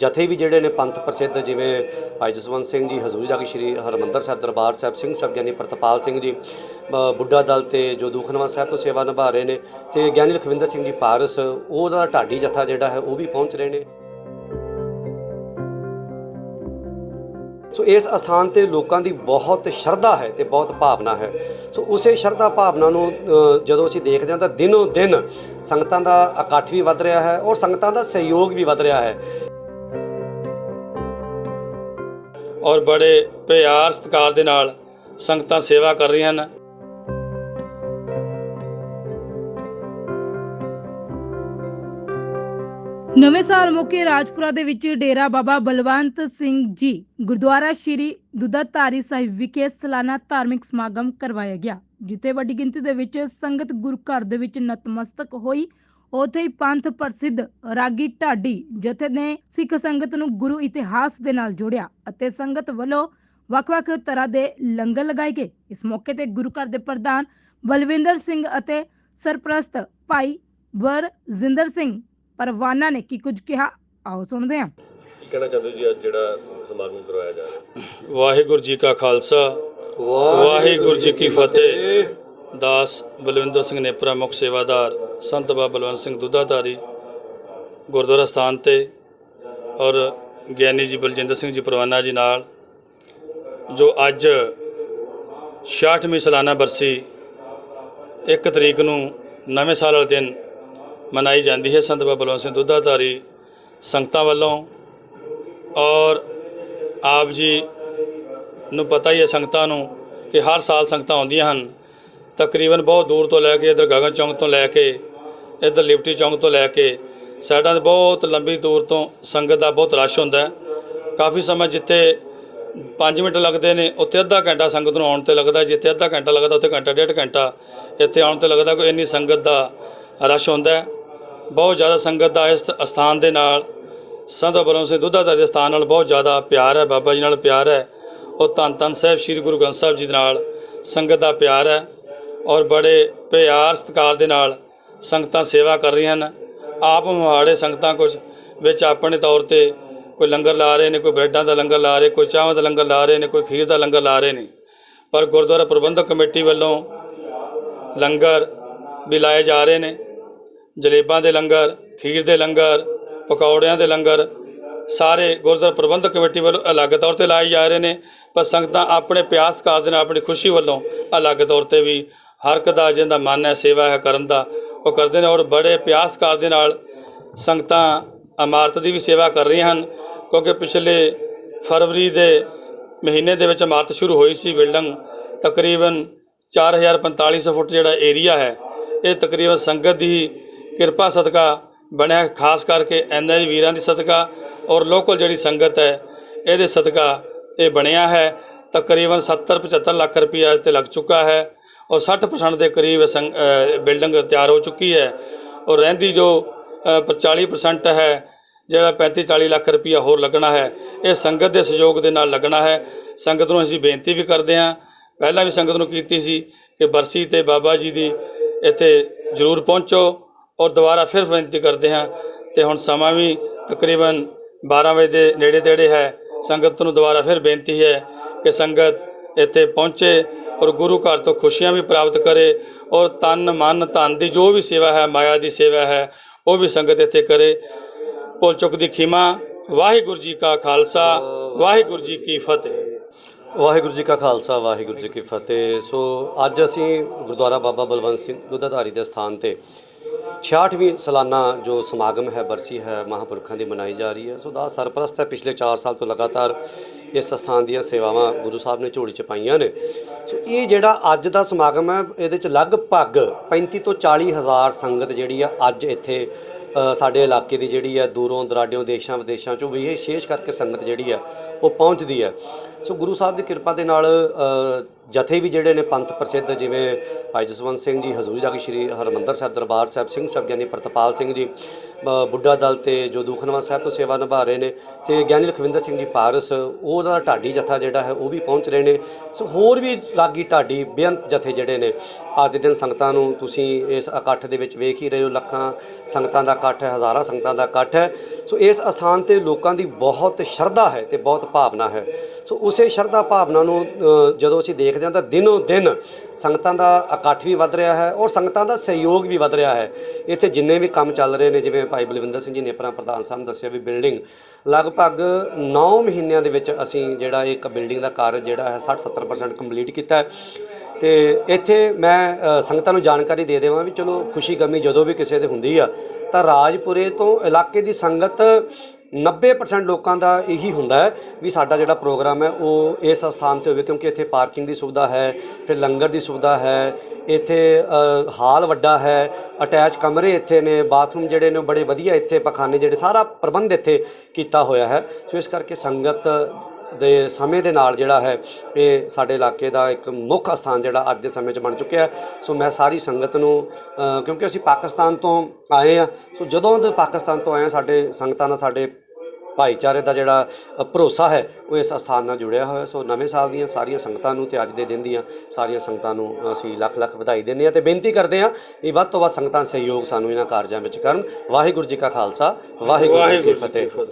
ਜਥੇ ਵੀ ਜਿਹੜੇ ਨੇ ਪੰਥ ਪ੍ਰਸਿੱਧ ਜਿਵੇਂ ਭਾਈ ਜਸਵੰਤ ਸਿੰਘ ਜੀ, ਹਜ਼ੂਰ ਜਾ ਕੇ ਸ਼੍ਰੀ ਹਰਮੰਦਰ ਸਾਹਿਬ ਦਰਬਾਰ ਸਾਹਿਬ, ਸਿੰਘ ਸਾਹਿਬ ਗਿਆਨੀ ਪ੍ਰਤਪਾਲ ਸਿੰਘ ਜੀ ਬੁੱਢਾ ਦਲ ਤੇ ਜੋ ਦੂਖਨਵਾ ਸਾਹਿਬ ਤੋਂ ਸੇਵਾ ਨਿਭਾ ਰਹੇ ਨੇ ਤੇ ਗਿਆਨੀ ਲਖਵਿੰਦਰ ਸਿੰਘ ਜੀ ਪਾਰਸ, ਉਹਦਾ ਢਾਡੀ ਜਥਾ ਜਿਹੜਾ ਹੈ ਉਹ ਵੀ ਪਹੁੰਚ ਰਹੇ ਨੇ। ਸੋ ਇਸ ਅਸਥਾਨ ਤੇ ਲੋਕਾਂ ਦੀ ਬਹੁਤ ਸ਼ਰਧਾ ਹੈ ਤੇ ਬਹੁਤ ਭਾਵਨਾ ਹੈ। ਸੋ ਉਸੇ ਸ਼ਰਧਾ ਭਾਵਨਾ ਨੂੰ ਜਦੋਂ ਅਸੀਂ ਦੇਖਦੇ ਹਾਂ ਤਾਂ ਦਿਨੋ ਦਿਨ ਸੰਗਤਾਂ ਦਾ ਇਕੱਠ ਵੀ ਵੱਧ ਰਿਹਾ ਹੈ ਔਰ ਸੰਗਤਾਂ ਦਾ ਸਹਿਯੋਗ ਵੀ ਵੱਧ ਰਿਹਾ ਹੈ। ਔਰ ਬੜੇ ਪਿਆਰ ਸਤਿਕਾਰ ਦੇ ਨਾਲ ਸੰਗਤਾਂ ਸੇਵਾ ਕਰ ਰਹੀਆਂ ਹਨ। ਨਵੇਂ ਸਾਲ ਮੌਕੇ ਰਾਜਪੁਰਾ ਦੇ ਵਿੱਚ ਡੇਰਾ ਬਾਬਾ ਬਲਵੰਤ ਸਿੰਘ ਜੀ, ਗੁਰਦੁਆਰਾ ਸ਼੍ਰੀ ਦੁੱਧਾਧਾਰੀ ਸਾਹਿਬ ਵਿਖੇ ਸਾਲਾਨਾ ਧਾਰਮਿਕ ਸਮਾਗਮ ਕਰਵਾਇਆ ਗਿਆ, ਜਿੱਥੇ ਵੱਡੀ ਗਿਣਤੀ ਦੇ ਵਿੱਚ ਸੰਗਤ ਗੁਰੂ ਘਰ ਦੇ ਵਿੱਚ ਨਤਮਸਤਕ ਹੋਈ ਉੱਥੇ ਹੀ ਪੰਥ ਪ੍ਰਸਿੱਧ ਰਾਗੀ ਢਾਡੀ ਜਥੇ ਨੇ ਸਿੱਖ ਸੰਗਤ ਨੂੰ ਗੁਰੂ ਇਤਿਹਾਸ ਦੇ ਨਾਲ ਜੋੜਿਆ ਅਤੇ ਸੰਗਤ ਵੱਲੋਂ ਵੱਖ-ਵੱਖ ਤਰ੍ਹਾਂ ਦੇ ਲੰਗਰ ਲਗਾਏ ਗਏ। ਇਸ ਮੌਕੇ ਤੇ ਗੁਰੂ ਘਰ ਦੇ ਪ੍ਰਧਾਨ ਬਲਵਿੰਦਰ ਸਿੰਘ ਅਤੇ ਸਰਪ੍ਰਸਤ ਭਾਈ ਵਰਜਿੰਦਰ ਸਿੰਘ ਪਰਵਾਨਾ ਨੇ ਕੀ ਕੁਝ ਕਿਹਾ ਆਓ ਸੁਣਦੇ ਹਾਂ। ਕੀ ਕਹਿਣਾ ਚਾਹੁੰਦੇ ਜੀ ਅੱਜ ਜਿਹੜਾ ਸਮਾਗਮ ਕਰਵਾਇਆ ਜਾ ਰਿਹਾ? ਵਾਹਿਗੁਰੂ ਜੀ ਕਾ ਖਾਲਸਾ ਵਾਹਿਗੁਰੂ ਜੀ ਕੀ ਫਤਿਹ। ਦਾਸ ਬਲਵਿੰਦਰ ਸਿੰਘ ਨੇਪਰਾ ਪ੍ਰਮੁੱਖ ਸੇਵਾਦਾਰ ਸੰਤ ਬਾਬਾ ਬਲਵੰਤ ਸਿੰਘ ਦੁੱਧਾਧਾਰੀ ਗੁਰਦੁਆਰਾ ਸਥਾਨ ਤੇ ਔਰ ਗਿਆਨੀ ਜੀ ਬਲਜਿੰਦਰ ਸਿੰਘ ਜੀ ਪਰਵਾਨਾ ਜੀ ਨਾਲ, ਜੋ ਅੱਜ 66ਵੀਂ ਸਾਲਾਨਾ ਬਰਸੀ 1 ਤਰੀਕ ਨੂੰ ਨਵੇਂ ਸਾਲ ਵਾਲੇ ਦਿਨ ਮਨਾਈ ਜਾਂਦੀ ਹੈ ਸੰਤ ਬਾਬਾ ਬਲਵੰਤ ਸਿੰਘ ਦੁੱਧਾਧਾਰੀ ਸੰਗਤਾਂ ਵੱਲੋਂ ਔਰ ਆਪ ਜੀ ਨੂੰ ਪਤਾ ਹੀ ਹੈ ਸੰਗਤਾਂ ਨੂੰ ਕਿ ਹਰ ਸਾਲ ਸੰਗਤਾਂ ਆਉਂਦੀਆਂ ਹਨ। ਤਕਰੀਬਨ ਬਹੁਤ ਦੂਰ ਤੋਂ ਲੈ ਕੇ ਇਧਰ ਗਗਨ ਚੌਂਕ ਤੋਂ ਲੈ ਕੇ ਇਧਰ ਲਿਫਟੀ ਚੌਂਕ ਤੋਂ ਲੈ ਕੇ ਸਾਈਡਾਂ ਤੇ ਬਹੁਤ ਲੰਬੀ ਦੂਰ ਤੋਂ ਸੰਗਤ ਦਾ ਬਹੁਤ ਰਸ਼ ਹੁੰਦਾ ਕਾਫੀ ਸਮਾਂ ਜਿੱਥੇ 5 ਮਿੰਟ ਲੱਗਦੇ ਨੇ, ਉੱਥੇ ਅੱਧਾ ਘੰਟਾ ਸੰਗਤ ਨੂੰ ਆਉਣ ਤੇ ਲੱਗਦਾ, ਜਿੱਥੇ ਅੱਧਾ ਘੰਟਾ ਲੱਗਦਾ, ਉੱਥੇ ਘੰਟਾ, ਡੇਢ ਘੰਟਾ ਇੱਥੇ ਆਉਣ ਤੇ ਲੱਗਦਾ, ਕੋਈ ਇੰਨੀ ਸੰਗਤ ਦਾ ਰਸ਼ ਹੁੰਦਾ ਬਹੁਤ ਜ਼ਿਆਦਾ ਸੰਗਤ ਦਾ ਇਸ ਅਸਥਾਨ ਦੇ ਨਾਲ, ਸੰਤ ਬਲਵੰਤ ਸਿੰਘ ਦੁੱਧਾ ਦੇ ਸਥਾਨ ਨਾਲ ਬਹੁਤ ਜ਼ਿਆਦਾ ਪਿਆਰ ਹੈ, ਬਾਬਾ ਜੀ ਨਾਲ ਪਿਆਰ ਹੈ। ਉਹ ਧੰਨ ਧੰਨ ਸਾਹਿਬ, ਸ੍ਰੀ ਗੁਰੂ ਗ੍ਰੰਥ ਸਾਹਿਬ ਜੀ ਦੇ ਨਾਲ ਸੰਗਤ ਦਾ ਪਿਆਰ ਹੈ। ਔਰ ਬੜੇ ਪਿਆਰ ਸਤਿਕਾਰ ਦੇ ਨਾਲ ਸੰਗਤਾਂ ਸੇਵਾ ਕਰ ਰਹੀਆਂ ਹਨ। ਆਪ ਮਹਾੜੇ ਸੰਗਤਾਂ ਕੁਝ ਵਿੱਚ ਆਪਣੇ ਤੌਰ ਤੇ ਕੋਈ ਲੰਗਰ ਲਾ ਰਹੇ ਨੇ, ਕੋਈ ਬ੍ਰੈਡਾਂ ਦਾ ਲੰਗਰ ਲਾ ਰਹੇ, ਕੋਈ ਚਾਹਾਂ ਦਾ ਲੰਗਰ ਲਾ ਰਹੇ ਨੇ, ਕੋਈ ਖੀਰ ਦਾ ਲੰਗਰ ਲਾ ਰਹੇ ਨੇ। ਪਰ ਗੁਰਦੁਆਰਾ ਪ੍ਰਬੰਧਕ ਕਮੇਟੀ ਵੱਲੋਂ ਲੰਗਰ ਵੀ ਲਾਏ ਜਾ ਰਹੇ ਨੇ। ਜਲੇਬਾਂ ਦੇ ਲੰਗਰ, ਖੀਰ ਦੇ ਲੰਗਰ, ਪਕੌੜਿਆਂ ਦੇ ਲੰਗਰ, ਸਾਰੇ ਗੁਰਦੁਆਰਾ ਪ੍ਰਬੰਧਕ ਕਮੇਟੀ ਵੱਲੋਂ ਅਲੱਗ ਤੌਰ ਤੇ ਲਾਏ ਜਾ ਰਹੇ ਨੇ। ਪਰ ਸੰਗਤਾਂ ਆਪਣੇ ਪਿਆਸ ਸਤਿਕਾਰ ਦੇ ਨਾਲ, ਆਪਣੀ ਖੁਸ਼ੀ ਵੱਲੋਂ ਅਲੱਗ ਤੌਰ ਤੇ ਵੀ ਹਰ ਇੱਕ ਦਾ ਜਿਹਦਾ ਮਨ ਹੈ, ਸੇਵਾ ਹੈ ਕਰਨ ਦਾ, ਉਹ ਕਰਦੇ ਨੇ ਔਰ ਬੜੇ ਪਿਆਸ ਸਤਿਕਾਰ ਦੇ ਨਾਲ ਸੰਗਤਾਂ ਇਮਾਰਤ ਦੀ ਵੀ ਸੇਵਾ ਕਰ ਰਹੀਆਂ ਹਨ, ਕਿਉਂਕਿ ਪਿਛਲੇ ਫਰਵਰੀ ਦੇ ਮਹੀਨੇ ਦੇ ਵਿੱਚ ਇਮਾਰਤ ਸ਼ੁਰੂ ਹੋਈ ਸੀ, ਬਿਲਡਿੰਗ ਤਕਰੀਬਨ 4450 ਫੁੱਟ ਜਿਹੜਾ ਏਰੀਆ ਹੈ, ਇਹ ਤਕਰੀਬਨ ਸੰਗਤ ਦੀ ਕਿਰਪਾ ਸਦਕਾ ਬਣਿਆ, ਖਾਸ ਕਰਕੇ ਐਨਆਰ ਵੀਰਾਂ ਦੀ ਸਦਕਾ ਔਰ ਲੋਕਲ ਜਿਹੜੀ ਸੰਗਤ ਹੈ, ਇਹਦੇ ਸਦਕਾ ਇਹ ਬਣਿਆ ਹੈ, ਤਕਰੀਬਨ 70 75 ਲੱਖ ਰੁਪਇਆ ਇਸ ਤੇ ਲੱਗ ਚੁੱਕਾ ਹੈ। ਔਰ 60% ਦੇ ਕਰੀਬ ਸੰਗ- ਬਿਲਡਿੰਗ ਤਿਆਰ ਹੋ ਚੁੱਕੀ ਹੈ ਔਰ ਰਹਿੰਦੀ ਜੋ ਅ, ਪਰ 40% ਹੈ ਜਿਹੜਾ 35 40 ਲੱਖ ਰੁਪਇਆ ਹੋਰ ਲੱਗਣਾ ਹੈ ਇਹ ਸੰਗਤ ਦੇ ਸਹਿਯੋਗ ਦੇ ਨਾਲ ਲੱਗਣਾ ਹੈ। ਸੰਗਤ ਨੂੰ ਅਸੀਂ ਬੇਨਤੀ ਵੀ ਕਰਦੇ ਹਾਂ। ਪਹਿਲਾਂ ਵੀ ਸੰਗਤ ਨੂੰ ਕੀਤੀ ਸੀ ਕਿ ਬਰਸੀ ਤੇ ਬਾਬਾ ਜੀ ਦੀ ਇੱਥੇ ਜ਼ਰੂਰ ਪਹੁੰਚੋ ਔਰ ਦੁਬਾਰਾ ਫਿਰ ਬੇਨਤੀ ਕਰਦੇ ਹਾਂ ਤੇ ਹੁਣ ਸਮਾਂ ਵੀ ਤਕਰੀਬਨ 12 ਵਜੇ ਦੇ ਨੇੜੇ ਤੇੜੇ ਹੈ। ਸੰਗਤ ਨੂੰ ਦੁਬਾਰਾ ਫਿਰ ਬੇਨਤੀ ਹੈ ਕਿ ਸੰਗਤ ਇੱਥੇ ਪਹੁੰਚੇ ਔਰ ਗੁਰੂ ਘਰ ਤੋਂ ਖੁਸ਼ੀਆਂ ਵੀ ਪ੍ਰਾਪਤ ਕਰੇ ਔਰ ਤਨ, ਮਨ, ਧਨ ਦੀ ਜੋ ਵੀ ਸੇਵਾ ਹੈ, ਮਾਇਆ ਦੀ ਸੇਵਾ ਹੈ, ਉਹ ਵੀ ਸੰਗਤ ਇੱਥੇ ਕਰੇ। ਭੁੱਲ ਚੁੱਕ ਦੀ ਖਿਮਾ, ਵਾਹਿਗੁਰੂ ਜੀ ਕਾ ਖਾਲਸਾ, ਵਾਹਿਗੁਰੂ ਜੀ ਕੀ ਫਤਿਹ। ਵਾਹਿਗੁਰੂ ਜੀ ਕਾ ਖਾਲਸਾ, ਵਾਹਿਗੁਰੂ ਜੀ ਕੀ ਫਤਿਹ। ਸੋ ਅੱਜ ਅਸੀਂ ਗੁਰਦੁਆਰਾ ਬਾਬਾ ਬਲਵੰਤ ਸਿੰਘ ਦੁੱਧਾਧਾਰੀ ਦੇ ਸਥਾਨ ਤੇ 66ਵੀਂ ਸਾਲਾਨਾ ਜੋ ਸਮਾਗਮ ਹੈ ਬਰਸੀ ਹੈ ਮਹਾਂਪੁਰਖਾਂ ਦੀ ਮਨਾਈ ਜਾ ਰਹੀ ਹੈ, ਸੋ ਦਾ ਸਰਪ੍ਰਸਤ ਹੈ। ਪਿਛਲੇ 4 ਸਾਲ ਤੋਂ ਲਗਾਤਾਰ ਇਸ ਸਥਾਨ ਦੀਆਂ ਸੇਵਾਵਾਂ ਗੁਰੂ ਸਾਹਿਬ ਨੇ ਝੋਲੀ ਚ ਪਾਈਆਂ ਨੇ। ਸੋ ਇਹ ਜਿਹੜਾ ਅੱਜ ਦਾ ਸਮਾਗਮ ਹੈ, ਇਹਦੇ ਚ ਲਗਭਗ 35 ਤੋਂ 40 ਹਜ਼ਾਰ ਸੰਗਤ ਜਿਹੜੀ ਆ ਅੱਜ ਇੱਥੇ ਸਾਡੇ ਇਲਾਕੇ ਦੀ ਜਿਹੜੀ ਹੈ ਦੂਰੋਂ ਦਰਾਡਿਓਂ ਦੇਸ਼ਾਂ ਵਿਦੇਸ਼ਾਂ ਚੋਂ ਵਿਸ਼ੇਸ਼ ਕਰਕੇ ਸੰਗਤ ਜਿਹੜੀ ਹੈ ਉਹ ਪਹੁੰਚਦੀ ਹੈ। ਸੋ ਗੁਰੂ ਸਾਹਿਬ ਦੀ ਕਿਰਪਾ ਦੇ ਨਾਲ ਜਥੇ ਵੀ ਜਿਹੜੇ ਨੇ ਪੰਥ ਪ੍ਰਸਿੱਧ ਜਿਵੇਂ ਭਾਈ ਜਸਵੰਤ ਸਿੰਘ ਜੀ, ਹਜ਼ੂਰ ਜਾ ਕੇ ਸ਼੍ਰੀ ਹਰਮੰਦਰ ਸਾਹਿਬ ਦਰਬਾਰ ਸਾਹਿਬ, ਸਿੰਘ ਸਾਹਿਬ ਗਿਆਨੀ ਪ੍ਰਤਪਾਲ ਸਿੰਘ ਜੀ ਬੁੱਢਾ ਦਲ ਤੇ ਜੋ ਦੂਖਨਵਾ ਸਾਹਿਬ ਤੋਂ ਸੇਵਾ ਨਿਭਾ ਰਹੇ ਨੇ ਤੇ ਗਿਆਨੀ ਲਖਵਿੰਦਰ ਸਿੰਘ ਜੀ ਪਾਰਸ, ਉਹਦਾ ਢਾਡੀ ਜਥਾ ਜਿਹੜਾ ਹੈ ਉਹ ਵੀ ਪਹੁੰਚ ਰਹੇ ਨੇ। ਸੋ ਹੋਰ ਵੀ ਰਾਗੀ ਢਾਡੀ, ਬੇਅੰਤ ਜਥੇ ਜਿਹੜੇ ਨੇ, ਅੱਜ ਦੇ ਦਿਨ ਸੰਗਤਾਂ ਨੂੰ ਤੁਸੀਂ ਇਸ ਇਕੱਠ ਦੇ ਵਿੱਚ ਵੇਖ ਹੀ ਰਹੇ ਹੋ, ਲੱਖਾਂ ਸੰਗਤਾਂ ਦਾ ਇਕੱਠ ਹੈ, ਹਜ਼ਾਰਾਂ ਸੰਗਤਾਂ ਦਾ ਇਕੱਠ ਹੈ। ਸੋ ਇਸ ਅਸਥਾਨ ਤੇ ਲੋਕਾਂ ਦੀ ਬਹੁਤ ਸ਼ਰਧਾ ਹੈ ਤੇ ਬਹੁਤ ਭਾਵਨਾ ਹੈ। ਸੋ ਉਸੇ ਸ਼ਰਧਾ ਭਾਵਨਾ ਨੂੰ ਜਦੋਂ ਅਸੀਂ ਦੇਖ ਦੇਖਦੇ ਹਾਂ ਤਾਂ ਦਿਨੋ ਦਿਨ ਸੰਗਤਾਂ ਦਾ ਇਕੱਠ ਵੀ ਵੱਧ ਰਿਹਾ ਹੈ ਔਰ ਸੰਗਤਾਂ ਦਾ ਸਹਿਯੋਗ ਵੀ ਵੱਧ ਰਿਹਾ ਹੈ। ਇੱਥੇ ਜਿੰਨੇ ਵੀ ਕੰਮ ਚੱਲ ਰਹੇ ਨੇ, ਜਿਵੇਂ ਭਾਈ ਬਲਵਿੰਦਰ ਸਿੰਘ ਜੀ ਨੇ ਆਪਣਾ ਪ੍ਰਧਾਨ ਸਾਹਿਬ ਨੇ ਦੱਸਿਆ ਵੀ ਬਿਲਡਿੰਗ ਲਗਭਗ 9 ਮਹੀਨਿਆਂ ਦੇ ਵਿੱਚ ਅਸੀਂ ਜਿਹੜਾ ਇੱਕ ਬਿਲਡਿੰਗ ਦਾ ਕਾਰਜ ਜਿਹੜਾ ਹੈ 60-70% ਕੰਪਲੀਟ ਕੀਤਾ ਹੈ। ਤੇ ਇੱਥੇ ਮੈਂ ਸੰਗਤਾਂ ਨੂੰ ਜਾਣਕਾਰੀ ਦੇ ਦੇਵਾਂ ਵੀ ਚਲੋ ਖੁਸ਼ੀ ਗਮੀ ਜਦੋਂ ਵੀ ਕਿਸੇ ਦੇ ਹੁੰਦੀ ਆ, ਤਾਂ ਰਾਜਪੁਰੇ ਤੋਂ ਇਲਾਕੇ ਦੀ ਸੰਗਤ 90% ਲੋਕਾਂ ਦਾ ਇਹੀ ਹੁੰਦਾ ਹੈ ਵੀ ਸਾਡਾ ਜਿਹੜਾ ਪ੍ਰੋਗਰਾਮ ਹੈ ਉਹ ਇਸ ਸਥਾਨ ਤੇ ਹੋਵੇ, ਕਿਉਂਕਿ ਇੱਥੇ ਪਾਰਕਿੰਗ ਦੀ ਸੁਵਿਧਾ ਹੈ, ਫਿਰ ਲੰਗਰ ਦੀ ਸੁਵਿਧਾ ਹੈ, ਇੱਥੇ ਹਾਲ ਵੱਡਾ ਹੈ, ਅਟੈਚ ਕਮਰੇ ਇੱਥੇ ਨੇ, ਬਾਥਰੂਮ ਜਿਹੜੇ ਨੇ ਉਹ ਬੜੇ ਵਧੀਆ ਇੱਥੇ ਪਖਾਨੇ ਜਿਹੜੇ ਸਾਰਾ ਪ੍ਰਬੰਧ ਇੱਥੇ ਕੀਤਾ ਹੋਇਆ ਹੈ। ਸੋ ਇਸ ਕਰਕੇ ਸੰਗਤ ਦੇ ਸਮੇਂ ਦੇ ਨਾਲ ਜਿਹੜਾ ਹੈ, ਇਹ ਸਾਡੇ ਇਲਾਕੇ ਦਾ ਇੱਕ ਮੁੱਖ ਸਥਾਨ ਜਿਹੜਾ ਅੱਜ ਦੇ ਸਮੇਂ 'ਚ ਬਣ ਚੁੱਕਿਆ ਹੈ। ਸੋ ਮੈਂ ਸਾਰੀ ਸੰਗਤ ਨੂੰ ਕਿਉਂਕਿ ਅਸੀਂ ਪਾਕਿਸਤਾਨ ਤੋਂ ਆਏ ਆ ਸੋ ਜਦੋਂ ਦੇ ਪਾਕਿਸਤਾਨ ਤੋਂ ਆਏ ਹਾਂ, ਸਾਡੇ ਸੰਗਤਾਂ ਨਾਲ ਸਾਡੇ ਭਾਈਚਾਰੇ ਦਾ ਜਿਹੜਾ ਭਰੋਸਾ ਹੈ ਉਹ ਇਸ ਸਥਾਨ ਨਾਲ ਜੁੜਿਆ ਹੋਇਆ। ਸੋ ਨਵੇਂ ਸਾਲ ਦੀਆਂ ਸਾਰੀਆਂ ਸੰਗਤਾਂ ਨੂੰ ਤੇ ਅੱਜ ਦੇ ਦਿਨ ਦੀਆਂ ਸਾਰੀਆਂ ਸੰਗਤਾਂ ਨੂੰ ਅਸੀਂ ਲੱਖ ਲੱਖ ਵਧਾਈ ਦਿੰਦੇ ਹਾਂ ਤੇ ਬੇਨਤੀ ਕਰਦੇ ਹਾਂ ਵੀ ਵੱਧ ਤੋਂ ਵੱਧ ਸੰਗਤਾਂ ਸਹਿਯੋਗ ਸਾਨੂੰ ਇਹਨਾਂ ਕਾਰਜਾਂ ਵਿੱਚ ਕਰਨ। ਵਾਹਿਗੁਰੂ ਜੀ ਕਾ ਖਾਲਸਾ ਵਾਹਿਗੁਰੂ ਜੀ ਕੀ ਫਤਿਹ।